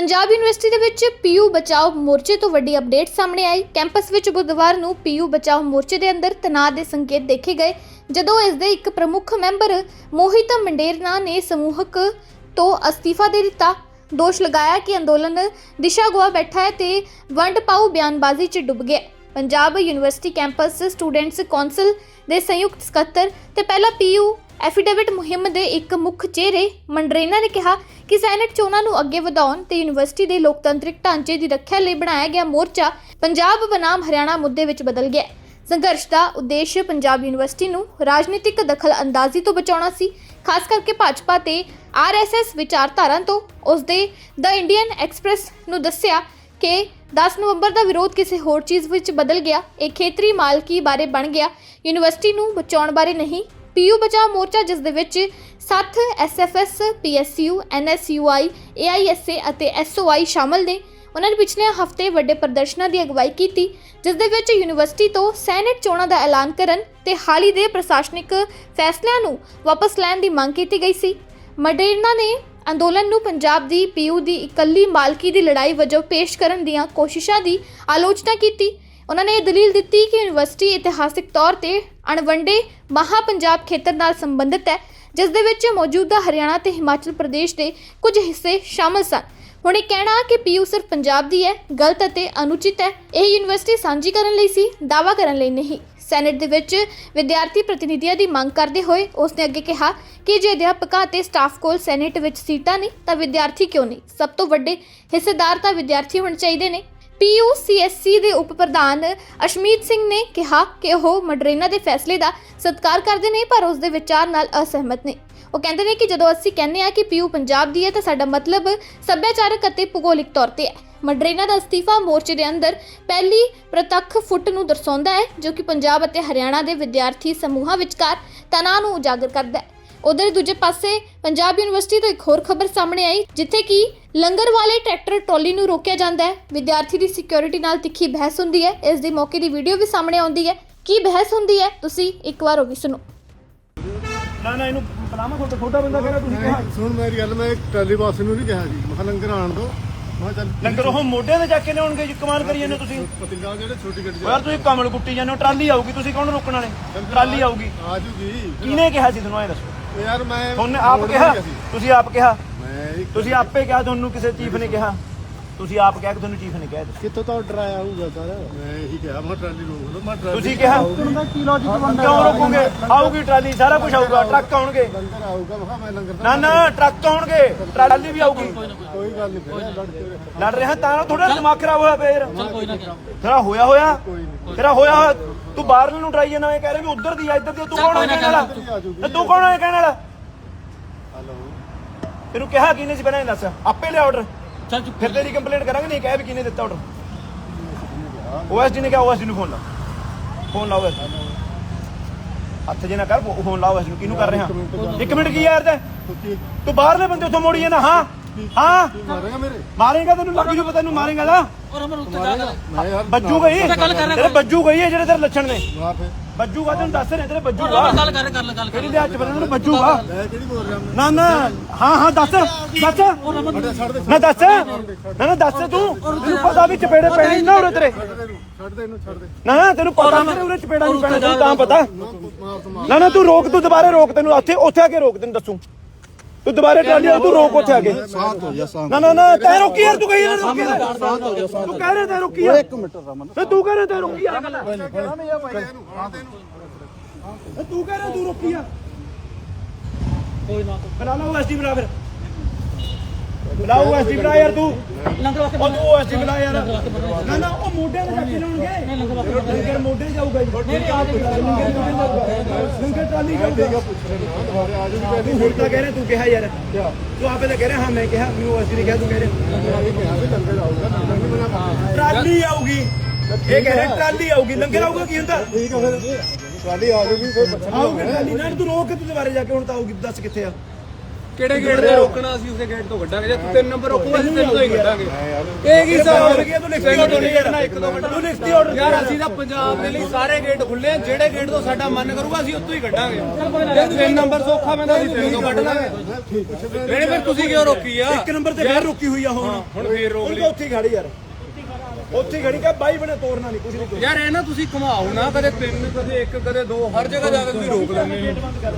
Punjab university ਦੇ ਵਿੱਚ PU ਬਚਾਓ ਮੋਰਚੇ ਤੋਂ ਵੱਡੀ ਅਪਡੇਟ ਸਾਹਮਣੇ ਆਈ। ਕੈਂਪਸ ਵਿੱਚ ਬੁੱਧਵਾਰ ਨੂੰ ਪੀਯੂ ਬਚਾਓ ਮੋਰਚੇ ਦੇ ਅੰਦਰ ਤਣਾਅ ਦੇ ਸੰਕੇਤ ਦੇਖੇ ਗਏ, ਜਦੋਂ ਇਸ ਦੇ ਇੱਕ ਪ੍ਰਮੁੱਖ ਮੈਂਬਰ ਮੋਹਿਤ ਮੰਡੇਰਨਾ ਨੇ ਸਮੂਹਕ ਤੋਂ ਅਸਤੀਫਾ ਦੇ ਦਿੱਤਾ। ਦੋਸ਼ ਲਗਾਇਆ ਕਿ ਅੰਦੋਲਨ ਦਿਸ਼ਾ ਗੁਆ ਬੈਠਾ ਹੈ ਤੇ ਵੰਡ ਪਾਉ ਬਿਆਨਬਾਜ਼ੀ 'ਚ ਡੁੱਬ ਗਿਆ। Punjab university campus students council ਦੇ ਸੰਯੁਕਤ ਸਕੱਤਰ ਤੇ ਪਹਿਲਾ ਪੀਯੂ ਐਫੀਡੇਵਿਟ ਮੁਹਿੰਮ ਦੇ ਇੱਕ ਮੁੱਖ ਚਿਹਰੇ ਮੰਡਰੇਨਾ ਨੇ ਕਿਹਾ ਕਿ ਸੈਨੇਟ ਚੋਣਾਂ ਨੂੰ ਅੱਗੇ ਵਧਾਉਣ ਤੇ ਯੂਨੀਵਰਸਿਟੀ ਦੇ ਲੋਕਤੰਤਰਿਕ ਢਾਂਚੇ ਦੀ ਰੱਖਿਆ ਲਈ ਬਣਾਇਆ ਗਿਆ ਮੋਰਚਾ ਪੰਜਾਬ ਬਨਾਮ ਹਰਿਆਣਾ ਮੁੱਦੇ ਵਿੱਚ ਬਦਲ ਗਿਆ ਸੰਘਰਸ਼ ਦਾ ਉਦੇਸ਼ ਪੰਜਾਬ ਯੂਨੀਵਰਸਿਟੀ ਨੂੰ ਰਾਜਨੀਤਿਕ ਦਖਲ ਅੰਦਾਜ਼ੀ ਤੋਂ ਬਚਾਉਣਾ ਸੀ। ਖਾਸ ਕਰਕੇ ਭਾਜਪਾ ਤੇ ਆਰਐਸਐਸ ਵਿਚਾਰਧਾਰਾ ਤੋਂ ਉਸ ਦੇ ਦ ਇੰਡੀਅਨ ਐਕਸਪ੍ਰੈਸ ਨੂੰ ਦੱਸਿਆ ਕਿ 10 ਨਵੰਬਰ ਦਾ ਵਿਰੋਧ ਕਿਸੇ ਹੋਰ ਚੀਜ਼ ਵਿੱਚ ਬਦਲ ਗਿਆ। ਇਹ ਖੇਤਰੀ ਮਾਲਕੀ ਬਾਰੇ ਬਣ ਗਿਆ। ਯੂਨੀਵਰਸਿਟੀ ਨੂੰ ਬਚਾਉਣ ਬਾਰੇ ਨਹੀਂ, ਪੀਯੂ ਬਚਾਓ ਮੋਰਚਾ ਜਿਸ ਦੇ ਵਿੱਚ 7 ਐਸਐਫਐਸ ਪੀਐਸਯੂ ਐਨਐਸਯੂਆਈ ਏਆਈਐਸਏ ਅਤੇ ਐਸਓਆਈ ਸ਼ਾਮਲ ਨੇ। ਉਹਨਾਂ ਨੇ ਪਿਛਲੇ ਹਫ਼ਤੇ ਵੱਡੇ ਪ੍ਰਦਰਸ਼ਨਾਂ ਦੀ ਅਗਵਾਈ ਕੀਤੀ, ਜਿਸ ਦੇ ਵਿੱਚ ਯੂਨੀਵਰਸਿਟੀ ਤੋਂ ਸੈਨੇਟ ਚੋਣਾਂ ਦਾ ਐਲਾਨ ਕਰਨ ਤੇ ਹਾਲ ਹੀ ਦੇ ਪ੍ਰਸ਼ਾਸਨਿਕ ਫੈਸਲਿਆਂ ਨੂੰ ਵਾਪਸ ਲੈਣ ਦੀ ਮੰਗ ਕੀਤੀ ਗਈ ਸੀ। ਮਡੇਰਨਾ ਨੇ ਅੰਦੋਲਨ ਨੂੰ ਪੰਜਾਬ ਦੀ ਪੀਯੂ ਦੀ ਇਕੱਲੀ ਮਾਲਕੀ ਦੀ ਲੜਾਈ ਵਜੋਂ ਪੇਸ਼ ਕਰਨ ਦੀਆਂ ਕੋਸ਼ਿਸ਼ਾਂ ਦੀ ਆਲੋਚਨਾ ਕੀਤੀ। ਉਹਨਾਂ ਨੇ ਇਹ ਦਲੀਲ ਦਿੱਤੀ ਕਿ ਯੂਨੀਵਰਸਿਟੀ ਇਤਿਹਾਸਿਕ ਤੌਰ ਤੇ ਅਣਵੰਡੇ ਮਹਾ ਪੰਜਾਬ ਖੇਤਰ ਨਾਲ ਸੰਬੰਧਿਤ ਹੈ। ਜਿਸ ਦੇ ਵਿੱਚ ਮੌਜੂਦਾ ਹਰਿਆਣਾ ਤੇ ਹਿਮਾਚਲ ਪ੍ਰਦੇਸ਼ ਦੇ ਕੁਝ ਹਿੱਸੇ ਸ਼ਾਮਲ ਸਨ। ਹੁਣ ਇਹ ਕਹਿਣਾ ਕਿ ਪੀਯੂ ਸਿਰਫ ਪੰਜਾਬ ਦੀ ਹੈ, ਗਲਤ ਅਤੇ ਅਨੁਚਿਤ ਹੈ। ਇਹ ਯੂਨੀਵਰਸਿਟੀ ਸਾਂਝੀ ਕਰਨ ਲਈ ਸੀ, ਦਾਅਵਾ ਕਰਨ ਲਈ ਨਹੀਂ। ਸੈਨੇਟ ਦੇ ਵਿੱਚ ਵਿਦਿਆਰਥੀ ਪ੍ਰਤੀਨਿਧੀਆਂ ਦੀ ਮੰਗ ਕਰਦੇ ਹੋਏ ਉਸ ਨੇ ਅੱਗੇ ਕਿਹਾ ਕਿ ਜੇ ਅਧਿਆਪਕਾਂ ਅਤੇ ਸਟਾਫ ਕੋਲ ਸੈਨੇਟ ਵਿੱਚ ਸੀਟਾਂ ਨਹੀਂ, ਤਾਂ ਵਿਦਿਆਰਥੀ ਕਿਉਂ ਨਹੀਂ? ਸਭ ਤੋਂ ਵੱਡੇ ਹਿੱਸੇਦਾਰ ਤਾਂ ਵਿਦਿਆਰਥੀ ਹੋਣੇ ਚਾਹੀਦੇ ਨੇ। ਪੀਯੂਸੀਐਸਸੀ ਦੇ ਉਪ ਪ੍ਰਧਾਨ ਅਸ਼ਮੀਤ ਸਿੰਘ ਨੇ ਕਿਹਾ ਕਿ ਉਹ ਮਡਰੇਨਾ ਦੇ ਫੈਸਲੇ ਦਾ ਸਤਿਕਾਰ ਕਰਦੇ ਨੇ, ਪਰ ਉਸ ਦੇ ਵਿਚਾਰ ਨਾਲ ਅਸਹਿਮਤ ਨੇ। ਉਹ ਕਹਿੰਦੇ ਨੇ ਕਿ ਜਦੋਂ ਅਸੀਂ ਕਹਿੰਦੇ ਆ ਕਿ ਪੀਯੂ ਪੰਜਾਬ ਦੀ ਹੈ, ਤਾਂ ਸਾਡਾ ਮਤਲਬ ਸੱਭਿਆਚਾਰਕ ਅਤੇ ਭੂਗੋਲਿਕ ਤੌਰ ਤੇ ਹੈ। ਮਡਰੇਨਾ ਦਾ ਅਸਤੀਫਾ ਮੋਰਚੇ ਦੇ ਅੰਦਰ ਪਹਿਲੀ ਪ੍ਰਤੱਖ ਫੁੱਟ ਨੂੰ ਦਰਸਾਉਂਦਾ ਹੈ, ਜੋ ਕਿ ਪੰਜਾਬ ਅਤੇ ਹਰਿਆਣਾ ਦੇ ਵਿਦਿਆਰਥੀ ਸਮੂਹਾਂ ਵਿਚਕਾਰ ਤਣਾਅ ਨੂੰ ਉਜਾਗਰ ਕਰਦਾ ਹੈ। ਉਧਰ ਦੂਜੇ ਪਾਸੇ ਪੰਜਾਬ ਯੂਨੀਵਰਸਿਟੀ ਤੋਂ ਇੱਕ ਹੋਰ ਖਬਰ ਸਾਹਮਣੇ ਆਈ ਜਿੱਥੇ ਕਿ ਲੰਗਰ ਵਾਲੇ ਟਰੈਕਟਰ ਟਰਾਲੀ ਨੂੰ ਰੋਕਿਆ ਜਾਂਦਾ ਹੈ। ਵਿਦਿਆਰਥੀ ਦੀ ਸਿਕਿਉਰਿਟੀ ਨਾਲ ਤਿੱਖੀ ਬਹਿਸ ਹੁੰਦੀ ਹੈ। ਇਸ ਦੀ ਮੌਕੇ ਦੀ ਵੀਡੀਓ ਵੀ ਸਾਹਮਣੇ ਆਉਂਦੀ ਹੈ। ਕੀ ਬਹਿਸ ਹੁੰਦੀ ਹੈ? ਤੁਸੀਂ ਇੱਕ ਵਾਰ ਉਹ ਵੀ ਸੁਣੋ। ਨਾ ਨਾ ਇਹਨੂੰ ਬਲਾਮਾ ਤੁਹਾਡਾ ਛੋਟਾ ਬੰਦਾ ਕਹਿੰਦਾ ਤੁਸੀਂ ਕਿਹਾ? ਸੁਣ ਮੇਰੀ ਗੱਲ ਮੈਂ ਟਰਾਲੀ ਬਾਸ ਨੂੰ ਨਹੀਂ ਕਿਹਾ ਜੀ। ਮੈਂ ਕਿਹਾ ਲੰਗਰ ਆਣ ਦੋ ਮੈਂ ਚੱਲ ਲੰਗਰ ਉਹ ਮੋਢੇ ਤੇ ਚੱਕ ਕੇ ਲਿਆਉਣਗੇ ਜੀ ਕਮਾਲ ਕਰੀ ਜਾਂਦੇ ਹੋ ਤੁਸੀਂ। ਪਤੰਗਾ ਜਿਹੜੇ ਛੋਟੀ ਗੱਡੀ ਯਾਰ ਤੁਸੀਂ ਕਮਲ ਕੁੱਟੀ ਜਾਂਦੇ ਹੋ ਟਰਾਲੀ ਆਊਗੀ ਤੁਸੀਂ ਕੌਣ ਰੋਕਣ ਵਾਲੇ? ਟਰਾਲੀ ਆਊਗੀ। ਆ ਜੂਗੀ। ਕਿਹਨੇ ਕਿਹਾ ਸੀ ਤੁਹਾਨੂੰ ਇਹ ਦੱਸੋ? ਉਹ ਯਾਰ ਮੈਂ ਤੁਹਾਨੂੰ ਆਪ ਕਿਹਾ। ਤੁਸੀਂ ਆਪ ਕਿਹਾ? ਮੈਂ ਤੁਸੀਂ ਆਪੇ ਕਿਹਾ ਤੁਹਾਨੂੰ ਕਿਸੇ ਚੀਫ ਨੇ ਕਿਹਾ? ਤੁਸੀਂ ਆਪ ਕਿਹਾ ਕਿ ਤੁਹਾਨੂੰ ਚੀਫ ਨੇ ਕਿਹਾ ਇਹ। ਕਿੱਥੋਂ ਤੋਂ ਆਰਡਰ ਆਇਆ ਹੋਊਗਾ ਸਰ? ਮੈਂ ਇਹੀ ਕਿਹਾ ਮੈਂ ਟਰਾਲੀ ਰੋਕ ਲਓ ਮੈਂ ਟਰਾਲੀ ਤੁਸੀਂ ਕਿਹਾ? ਕੀ ਲੌਜੀਕ ਕਿਉਂ ਰੋਕੋਗੇ? ਆਊਗੀ ਟਰਾਲੀ ਸਾਰਾ ਕੁਝ ਆਊਗਾ ਟਰੱਕ ਆਉਣਗੇ। ਲੰਗਰ ਆਊਗਾ ਮੈਂ ਕਿਹਾ ਮੈਂ ਲੰਗਰ ਨਾ ਨਾ ਟਰੱਕ ਆਉਣਗੇ ਟਰਾਲੀ ਵੀ ਆਊਗੀ। ਕੋਈ ਗੱਲ ਨਹੀਂ ਫਿਰ ਲੜ ਕੇ ਲੜ ਰਿਹਾ ਤਾਂ ਥੋੜਾ ਦਿਮਾਗ ਖਰਾਬ ਹੋਇਆ ਫੇਰ। ਤੇਰਾ ਹੋਇਆ ਹੋਇਆ? ਤੇਰਾ ਹੋਇਆ ਹੋਇਆ? ਤੂੰ ਬਾਹਰ ਨੂੰ ਟਰਾਈ ਜਾਂਦਾ ਇਹ ਕਹਿ ਰਿਹਾ ਵੀ ਉਧਰ ਦੀ ਆ ਇੱਧਰ ਦੀ ਆ, ਤੂੰ ਕੌਣ ਹੈ ਕਹਿਣ ਵਾਲਾ? ਤੇ ਤੂੰ ਕੌਣ ਹੈ ਕਹਿਣ ਵਾਲਾ? ਹਲੋ। ਤੈਨੂੰ ਕਿਹਾ ਕਿਹਨੇ ਸੀ ਪਹਿਲਾਂ ਇਹ ਦੱਸ? ਆਪੇ ਲਿਆ ਆਰਡਰ ਚੱਲ ਫਿਰ ਤੇਰੀ ਕੰਪਲੇਂਟ ਕਰਾਂਗੇ, ਨਹੀਂ ਕਹਿ ਵੀ ਕਿਹਨੇ ਦਿੱਤਾ ਆਰਡਰ ਓਐਸਡੀ ਨੇ ਕਿਹਾ ਓਐਸਡੀ ਨੂੰ ਫੋਨ ਲਾ ਫੋਨ ਲਾਓ ਓਐਸਡੀ ਹੱਥ ਜੇ ਨਾ ਕਰ ਫੋਨ ਲਾ ਓਐਸਡੀ ਨੂੰ। ਕਿਹਨੂੰ ਕਰ ਰਿਹਾ? ਇੱਕ ਮਿੰਟ ਕੀ ਯਾਰ ਤੇ? ਤੁਸੀਂ ਤੂੰ ਬਾਹਰਲੇ ਬੰਦੇ ਉੱਥੋਂ ਮੋੜੀ ਜਾਂਦਾ, ਹਾਂ? ਹਾਂ? ਮਾਰੇਗਾ ਮੇਰੇ ਮਾਰੇਗਾ ਤੈਨੂੰ ਲੱਗ ਜੂ ਪਤਾ ਤੈਨੂੰ ਮਾਰੇਗਾ ਨਾ ਮਾਰੇਗਾ। ਮੈਂ ਯਾਰ ਬੱਜੂ ਗਈ? ਤੇਰੇ ਬੱਜੂ ਗਈ ਹੈ ਜਿਹੜੇ ਤੇਰੇ ਲੱਛਣ ਨੇ? ਵਾਹ ਫੇ ਬੱਜੂਗਾ ਤੈਨੂੰ ਦੱਸ ਰਹੇ ਤੇਰੇ ਬੱਜੂਗਾ ਗੱਲ ਕਰ ਗੱਲ ਗੱਲ ਕਿਹੜੀ ਦੇ ਹੱਥ ਬੰਦੇ ਨੂੰ ਬੱਜੂਗਾ ਮੈਂ ਮੈਂ? ਨਾ ਨਾ। ਹਾਂ ਹਾਂ ਦੱਸ। ਦੱਸ। ਦੇ ਨਾ ਦੱਸ। ਨਾ ਨਾ ਦੱਸ ਤੂੰ। ਤੈਨੂੰ ਪਤਾ ਵੀ ਚਪੇੜੇ ਪੈਣੇ ਨਾ ਉਰੇ ਤੇਰੇ। ਛੱਡ ਦੇ ਇਹਨੂੰ ਛੱਡ ਦੇ ਇਹਨੂੰ ਛੱਡ ਦੇ। ਨਾ ਨਾ ਤੈਨੂੰ ਪਤਾ ਮੇਰੇ ਉਰੇ ਚਪੇੜਾ ਨਹੀਂ ਪੈਣਾ ਤੈਨੂੰ ਤਾਂ ਪਤਾ। ਨਾ ਨਾ ਤੂੰ ਰੋਕ ਤੂੰ ਦੁਬਾਰੇ ਰੋਕ ਤੈਨੂੰ ਉੱਥੇ ਉੱਥੇ ਆ ਕੇ ਰੋਕ ਤੈਨੂੰ ਦੱਸੂ। ਤੂੰ ਦੁਬਾਰੇ ਵਾਲਾ ਤੂੰ ਰੋਕ ਉੱਥੇ ਆ ਕੇ। ਸਾਥ ਹੋ ਜਾ ਸਾਥ ਨਾ ਨਾ ਨਾ ਤੈ ਰੋਕੀ ਯਾਰ ਤੂੰ ਕਹੀ ਨਾ ਰੋਕੀ ਯਾਰ। ਤੂੰ ਕਹਿ ਰਿਹਾ ਤੈ ਰੋਕੀ ਯਾਰ। ਇੱਕ ਮਿੰਟ ਰਮਨ। ਤੇ ਤੂੰ ਕਹਿ ਰਿਹਾ ਤੈ ਰੋਕੀ ਯਾਰ। ਤੇ ਤੂੰ ਕਹਿ ਰਿਹਾ ਤੂੰ ਰੋਕੀ ਆ ਕੋਈ ਨਾ। ਬੁਲਾ ਲਾ ਐਸਡੀ ਬੁਲਾ ਫਿਰ। ਬੁਲਾ ਉਹ ਐਸਡੀ ਬੁਲਾ ਯਾਰ ਤੂੰ। ਲੰਗਰ ਵਾਸਤੇ ਉਹ ਤੂੰ ਐਸਡੀ ਬੁਲਾ ਯਾਰ। ਨਾ ਨਾ ਉਹ ਮੋਢੇ ਤੇ ਜਾ ਕੇ ਲਾਉਣਗੇ ਲੰਗਰ ਮੋਢੇ ਜਾਊਗਾ ਜੀ। ਲੰਗਰ ਟਰਾਲੀ ਜਾਊਗਾ। ਤੂੰ ਹੁਣ ਤਾਂ ਕਹਿ ਰਿਹਾ ਤੂੰ ਕਿਹਾ ਯਾਰ। ਤੂੰ ਆਪੇ ਤਾਂ ਕਹਿ ਰਿਹਾ ਹਾਂ ਮੈਂ ਕਿਹਾ ਮੈਨੂੰ ਐਸਡੀ ਨੇ ਕਿਹਾ ਤੂੰ ਕਹਿ ਰਿਹਾ। ਟਰਾਲੀ ਆਊਗੀ। ਇਹ ਕਹਿ ਰਿਹਾ ਟਰਾਲੀ ਆਊਗੀ। ਲੰਗਰ ਆਊਗਾ ਕੀ ਹੁੰਦਾ? ਠੀਕ ਹੈ ਫਿਰ ਟਰਾਲੀ ਆ ਜੂਗੀ ਫਿਰ ਆਊਗੀ ਟਰਾਲੀ। ਨਾ ਤੂੰ ਰੋਕ ਕੇ ਤੂੰ ਦੁਬਾਰੇ ਜਾ ਕੇ ਹੁਣ ਤਾਂ ਆਊਗੀ ਦੱਸ ਕਿੱਥੇ ਆ? ਕਿਹੜੇ ਗੇਟ ਤੇ? ਰੋਕਣਾ ਅਸੀਂ ਉਸੇ ਗੇਟ ਤੋਂ ਕੱਢਾਂਗੇ ਜੇ ਤੂੰ ਤਿੰਨ ਨੰਬਰ ਰੋਕੂਗਾ ਅਸੀਂ ਤਿੰਨ ਤੋਂ ਹੀ ਕੱਢਾਂਗੇ ਇਹ ਕੀ ਹਿਸਾਬ ਹੋ ਗਿਆ ਤੂੰ ਲਿਖਤੀ ਆਰਡਰ ਨਹੀਂ ਕਰਨਾ ਇੱਕ ਦੋ ਮਿੰਟ ਤੂੰ ਲਿਖਤੀ ਆਰਡਰ ਯਾਰ ਅਸੀਂ ਤਾਂ ਪੰਜਾਬ ਦੇ ਲਈ ਸਾਰੇ ਗੇਟ ਖੁੱਲੇ ਆ ਜਿਹੜੇ ਗੇਟ ਤੋਂ ਸਾਡਾ ਮਨ ਕਰੂਗਾ ਅਸੀਂ ਉੱਥੋਂ ਹੀ ਕੱਢਾਂਗੇ। ਜੇ ਤਿੰਨ ਨੰਬਰ ਸੌਖਾ ਪੈਂਦਾ ਅਸੀਂ ਤਿੰਨ ਤੋਂ ਕੱਢ ਲਾਂਗੇ। ਫਿਰ ਤੁਸੀਂ ਕਿਉਂ ਰੋਕੀ ਆ? ਇੱਕ ਨੰਬਰ ਤੇ ਫੇਰ ਰੁਕੀ ਹੋਈ ਆ ਹੁਣ। ਹੁਣ ਫੇਰ ਰੋਕ ਲਈ। ਤਾਂ ਉੱਥੇ ਖੜੀ ਯਾਰ। ਉੱਥੇ ਖੜੀ ਕਾ ਬਾਈ ਬਣੇ ਤੋੜਨਾ ਨਹੀਂ ਕੁਝ ਨਹੀਂ ਯਾਰ ਇਹ ਨਾ ਤੁਸੀਂ ਘੁਮਾਓ ਨਾ ਕਦੇ ਤਿੰਨ ਕਦੇ ਇੱਕ ਕਦੇ ਦੋ ਹਰ ਜਗ੍ਹਾ ਜਾ ਕੇ ਤੁਸੀਂ ਰੋਕ ਲੈਂਦੇ ਹੋ।